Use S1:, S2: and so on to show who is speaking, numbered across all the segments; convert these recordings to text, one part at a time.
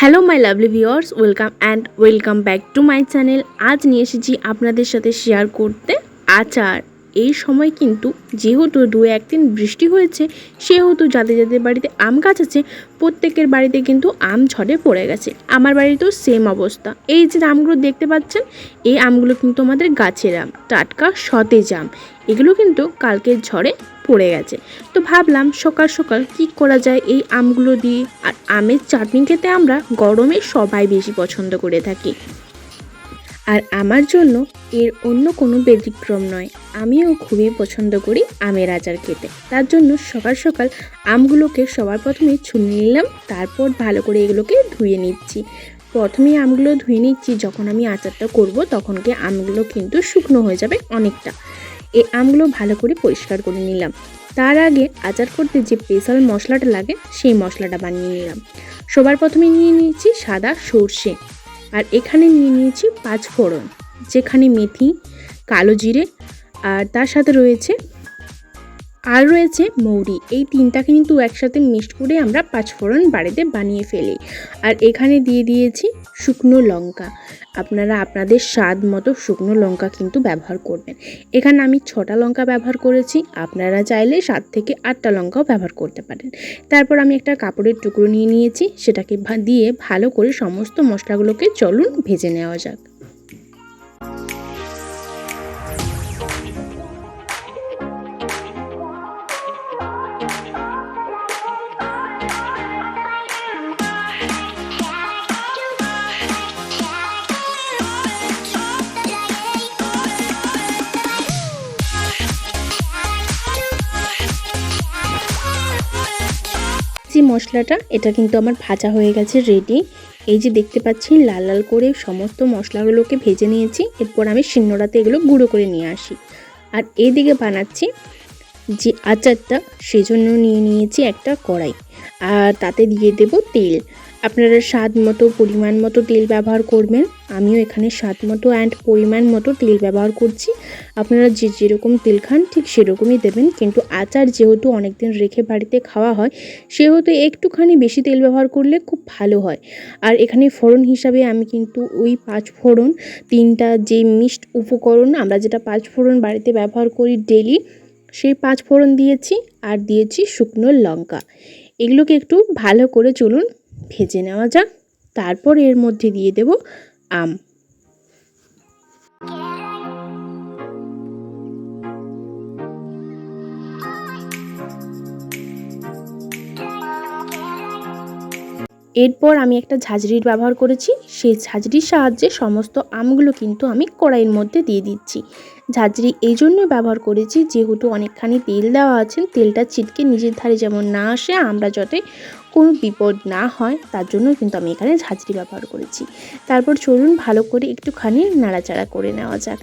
S1: Hello my lovely viewers, welcome and welcome back to my channel. আজ নিয়ে এসেছি আপনাদের সাথে শেয়ার করতে আচার। এই সময় কিন্তু যেহেতু দু একদিন বৃষ্টি হয়েছে, সেহেতু যাদের যাদের বাড়িতে আম গাছ আছে, প্রত্যেকের বাড়িতে কিন্তু আম ঝড়ে পড়ে গেছে। আমার বাড়িতেও সেম অবস্থা। এই যে আমগুলো দেখতে পাচ্ছেন, এই আমগুলো কিন্তু আমাদের গাছের আম, টাটকা সতেজ আম। এগুলো কিন্তু কালকের ঝড়ে পড়ে গেছে। তো ভাবলাম সকাল সকাল কি করা যায় এই আমগুলো দিয়ে? আর আমের চাটনি খেতে আমরা গরমে সবাই বেশি পছন্দ করে থাকি। আর আমার জন্য এর অন্য কোনো ব্যতিক্রম নয়। আমিও খুবই পছন্দ করি আমের আচার খেতে। তার জন্য সকাল সকাল আমগুলোকে সবার প্রথমে ছুলে নিলাম, তারপর ভালো করে এগুলোকে ধুয়ে নিচ্ছি। প্রথমে আমগুলো ধুয়ে নিচ্ছি, যখন আমি আচারটা করব তখনকে আমগুলো কিন্তু শুকনো হয়ে যাবে অনেকটা। এই আমগুলো ভালো করে পরিষ্কার করে নিলাম। তার আগে আচার করতে যে স্পেশাল মশলাটা লাগে, সেই মশলাটা বানিয়ে নিলাম। সবার প্রথমে নিয়ে নিয়েছি সাদা সর্ষে। আর এখানে নিয়ে নিয়েছি পাঁচ ফোড়ন যেখানে মেথি কালো জিরে আর তার সাথে রয়েছে আর রয়েছে মৌরি। এই তিনটাকে কিন্তু একসাথে মিক্সড করে আমরা পাঁচ ফোড়ন বাড়িতে বানিয়ে ফেলি। আর এখানে দিয়ে দিয়েছি শুকনো লঙ্কা। আপনারা আপনাদের স্বাদ মতো শুকনো লঙ্কা কিন্তু ব্যবহার করবেন। এখানে আমি ছটা লঙ্কা ব্যবহার করেছি। আপনারা চাইলে সাত থেকে আটটা লঙ্কাও ব্যবহার করতে পারেন। তারপর আমি একটা কাপড়ের টুকরো নিয়ে নিয়েছি। সেটাকে দিয়ে ভালো করে সমস্ত মশলাগুলোকে চলুন ভেজে নেওয়া যাক। মশলাটা, এটা কিন্তু আমার ভাজা হয়ে গেছে রেডি এই যে দেখতে পাচ্ছি লাল লাল করে সমস্ত মশলাগুলোকে ভেজে নিয়েছি। এরপর আমি শিন্নরাতে এগুলো গুঁড়ো করে নিয়ে আসি। আর এদিকে বানাচ্ছি যে আচারটা, সেজন্য নিয়ে নিয়েছি একটা কড়াই। আর তাতে দিয়ে দেব তেল। আপনারা স্বাদ মতো, পরিমাণ মতো তেল ব্যবহার করবেন। আমিও এখানে স্বাদ মতো অ্যান্ড পরিমাণ মতো তেল ব্যবহার করছি। আপনারা যে যেরকম তেল খান, ঠিক সেরকমই দেবেন। কিন্তু আচার যেহেতু অনেক দিন রেখে বাড়িতে খাওয়া হয়, সেহেতু একটুখানি বেশি তেল ব্যবহার করলে খুব ভালো হয়। আর এখানে ফোড়ন হিসাবে আমি কিন্তু ওই পাঁচ ফোড়ন, তিনটা যে মিক্সড উপকরণ, আমরা যেটা পাঁচ ফোড়ন বাড়িতে ব্যবহার করি ডেলি সেই পাঁচ ফোড়ন দিয়েছি। আর দিয়েছি শুকনো লঙ্কা। এগুলোকে একটু ভালো করে চলুন ভেজে নেওয়া যাক। তারপর এর মধ্যে দিয়ে দেব আম। এরপর আমি একটা ঝাঁঝরির ব্যবহার করেছি। সেই ঝাঁঝরির সাহায্যে সমস্ত আমগুলো কিন্তু আমি কড়াইয়ের মধ্যে দিয়ে দিচ্ছি। ঝাঁঝরি এই জন্য ব্যবহার করেছি, যেহেতু অনেকখানি তেল দেওয়া আছে, তেলটা ছিটকে নিজের ধারে যেমন না আসে, আমরা যাতে কোনো বিপদ না হয়, তার জন্য কিন্তু আমি এখানে ঝাঁঝরি ব্যবহার করেছি। তারপর চলুন ভালো করে একটুখানি নাড়াচাড়া করে নেওয়া যাক।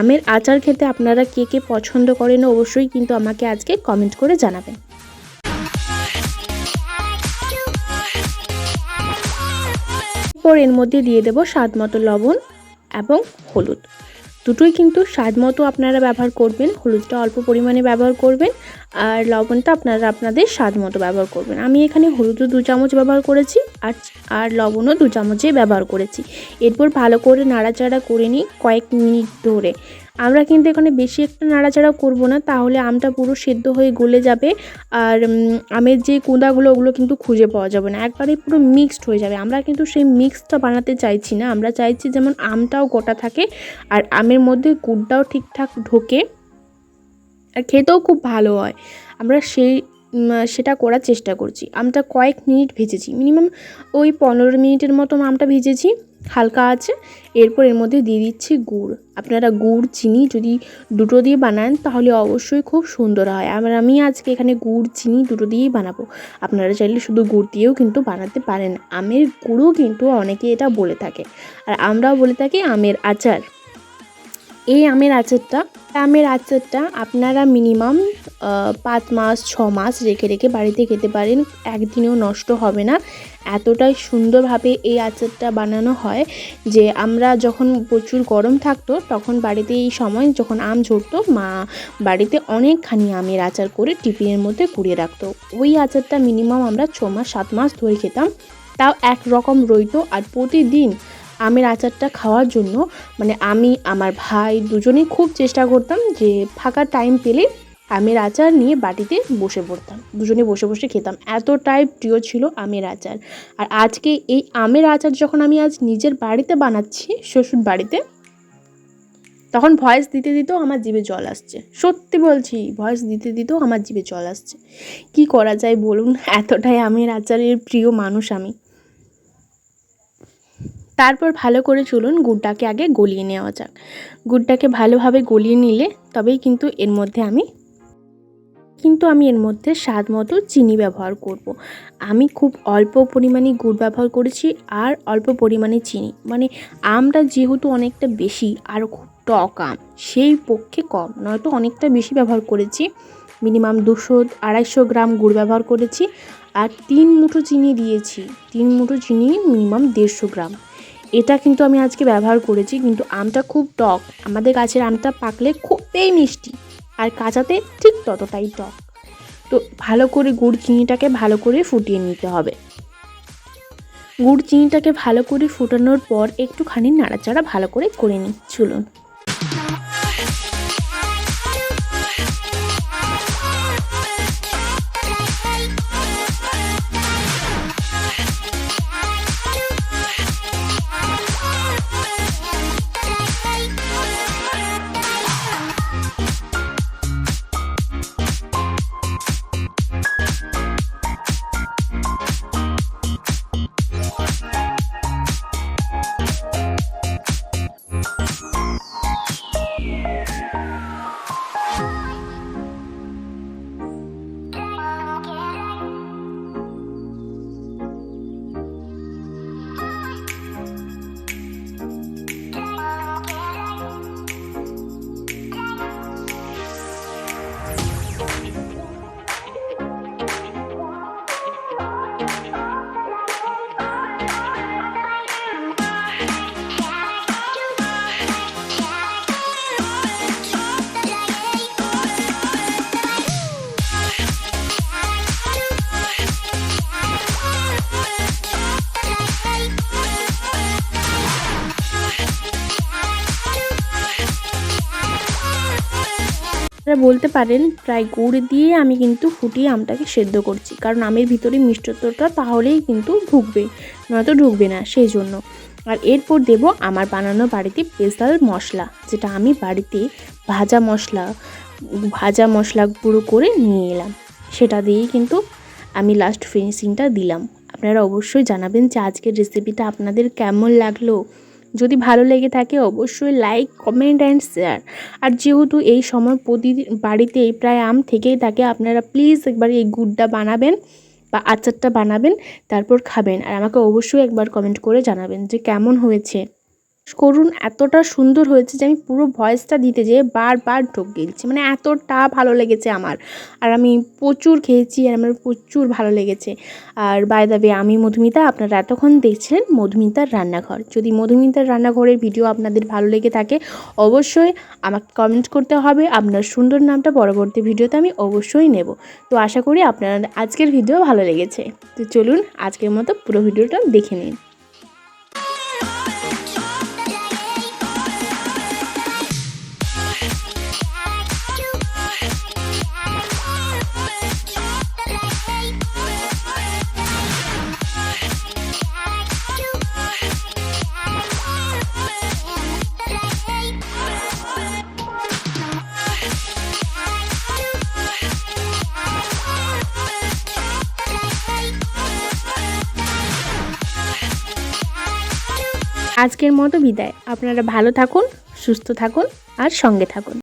S1: আমের আচার খেতে আপনারা কে কে পছন্দ করেন, অবশ্যই কিন্তু আমাকে আজকে কমেন্ট করে জানাবেন। এরপর এর মধ্যে দিয়ে দেব স্বাদ মতো লবণ এবং হলুদ। দুটোই কিন্তু স্বাদ মতো আপনারা ব্যবহার করবেন। হলুদটা অল্প পরিমাণে ব্যবহার করবেন আর লবণটা আপনারা আপনাদের স্বাদ মতো ব্যবহার করবেন। আমি এখানে হলুদও দু চামচ ব্যবহার করেছি আর আর লবণও দু চামচে ব্যবহার করেছি। এরপর ভালো করে নাড়াচাড়া করে নিই কয়েক মিনিট ধরে। আমরা কিন্তু এখানে বেশি একটা নাড়াচাড়া করব না, তাহলে আমটা পুরো সেদ্ধ হয়ে গলে যাবে আর আমের যে কুঁদাগুলো ওগুলো কিন্তু খুঁজে পাওয়া যাবে না একবারে পুরো মিক্সড হয়ে যাবে। আমরা কিন্তু সেই মিক্সটা বানাতে চাইছি না, আমরা চাইছি যেমন আমটাও গোটা থাকে আর আমের মধ্যে গুড়টাও ঠিকঠাক ঢোকে আর খেতেও খুব ভালো হয়। আমরা সেই সেটা করার চেষ্টা করছি। আমটা কয়েক মিনিট ভেজেছি মিনিমাম ওই পনেরো মিনিটের মতো আমটা ভেজেছি। হালকা আছে। এরপর এর মধ্যে দিয়ে দিচ্ছি গুড়। আপনারা গুড়, চিনি যদি দুটো দিয়ে বানান, তাহলে অবশ্যই খুব সুন্দর হয়। আর আমি আজকে এখানে গুড়, চিনি দুটো দিয়েই বানাবো। আপনারা চাইলে শুধু গুড় দিয়েও কিন্তু বানাতে পারেন। আমের গুঁড়ও কিন্তু অনেকে এটা বলে থাকে। আর আমরাও বলে থাকি আমের আচার। এই আমের আচারটা আমের আচারটা আপনারা মিনিমাম পাঁচ মাস, ছ মাস রেখে রেখে বাড়িতে খেতে পারেন, একদিনেও নষ্ট হবে না। এতটাই সুন্দরভাবে এই আচারটা বানানো হয় যে আমরা যখন প্রচুর গরম থাকতো, তখন বাড়িতে এই সময় যখন আম ঝরতো, মা বাড়িতে অনেকখানি আমের আচার করে টিফিনের মধ্যে কুড়িয়ে রাখতো। ওই আচারটা মিনিমাম আমরা ছ মাস, সাত মাস ধরে খেতাম। তাও এক রকম রইতো আর প্রতিদিন আমের আচারটা খাওয়ার জন্য মানে আমি, আমার ভাই দুজনেই খুব চেষ্টা করতাম যে ফাঁকা টাইম পেলে আমের আচার নিয়ে বাটিতে বসে পড়তাম। দুজনে বসে বসে খেতাম। এতটাই প্রিয় ছিল আমের আচার। আর আজকে এই আমের আচার যখন আমি আজ নিজের বাড়িতে বানাচ্ছি, শ্বশুর বাড়িতে, তখন ভয়েস দিতে দিতেও আমার জিভে জল আসছে। সত্যি বলছি ভয়েস দিতে দিতেও আমার জিভে জল আসছে। কি করা যায় বলুন? এতটাই আমের আচারের প্রিয় মানুষ আমি। তারপর ভালো করে চলুন গুড়টাকে আগে গলিয়ে নেওয়া যাক। গুড়টাকে ভালোভাবে গলিয়ে নিলে তবেই কিন্তু এর মধ্যে আমি কিন্তু আমি এর মধ্যে স্বাদ মতো চিনি ব্যবহার করব। আমি খুব অল্প পরিমাণে গুড় ব্যবহার করেছি আর অল্প পরিমাণে চিনি। মানে আমটা যেহেতু অনেকটা বেশি আর খুব টক আম, সেই পক্ষে কম। নয়তো অনেকটা বেশি ব্যবহার করেছি। মিনিমাম দুশো আড়াইশো গ্রাম গুড় ব্যবহার করেছি। আর তিন মুঠো চিনি দিয়েছি। তিন মুঠো চিনি মিনিমাম দেড়শো গ্রাম। এটা কিন্তু আমি আজকে ব্যবহার করেছি, কিন্তু আমটা খুব টক। আমাদের গাছের আমটা পাকলে খুবই মিষ্টি, আর কাঁচাতে ঠিক ততটাই টক। তো ভালো করে গুড় চিনিটাকে ভালো করে ফুটিয়ে নিতে হবে। গুড় চিনিটাকে ভালো করে ফুটানোর পর একটুখানি নাড়াচাড়া ভালো করে করে নিই, চলুন। আপনারা বলতে পারেন, প্রায় গুড় দিয়ে আমি কিন্তু ফুটিয়ে আমটাকে সেদ্ধ করছি। কারণ আমের ভিতরে মিষ্টত্বটা তাহলেই কিন্তু ঢুকবে নয়তো ঢুকবে না সেই জন্য আর এরপর দেব আমার বানানো বাড়িতে স্পেশাল মশলা, যেটা আমি বাড়িতে ভাজা মশলা ভাজা মশলা গুঁড়ো করে নিয়ে এলাম। সেটা দিয়েই কিন্তু আমি লাস্ট ফিনিশিংটা দিলাম। আপনারা অবশ্যই জানাবেন যে আজকের রেসিপিটা আপনাদের কেমন লাগল। যদি ভালো লেগে থাকে অবশ্যই লাইক কমেন্ট অ্যান্ড শেয়ার আর যেহেতু এই সময় প্রতি বাড়িতে প্রায় আম থেকেই থাকে, আপনারা প্লিজ একবার এই গুড়টা বানাবেন বা আচারটা বানাবেন, তারপর খাবেন। আর আমাকে অবশ্যই একবার কমেন্ট করে জানাবেন যে কেমন হয়েছে। করুন, এতটা সুন্দর হয়েছে যে আমি পুরো ভয়েসটা দিতে যেয়ে বারবার ঢোক গেলছি মানে এতটা ভালো লেগেছে আমার। আর আমি প্রচুর খেয়েছি আর আমার প্রচুর ভালো লেগেছে। আর বাই দাবে আমি মধুমিতা, আপনারা এতক্ষণ দেখছিলেন মধুমিতার রান্নাঘর। যদি মধুমিতার রান্নাঘরের ভিডিও আপনাদের ভালো লেগে থাকে, অবশ্যই আমাকে কমেন্ট করতে হবে। আপনার সুন্দর নামটা পরবর্তী ভিডিওতে আমি অবশ্যই নেব। তো আশা করি আপনার আজকের ভিডিও ভালো লেগেছে। তো চলুন আজকের মতো পুরো ভিডিওটা দেখে নিন। আজকের মতো বিদায়। আপনারা ভালো থাকুন সুস্থ থাকুন আর সঙ্গে থাকুন।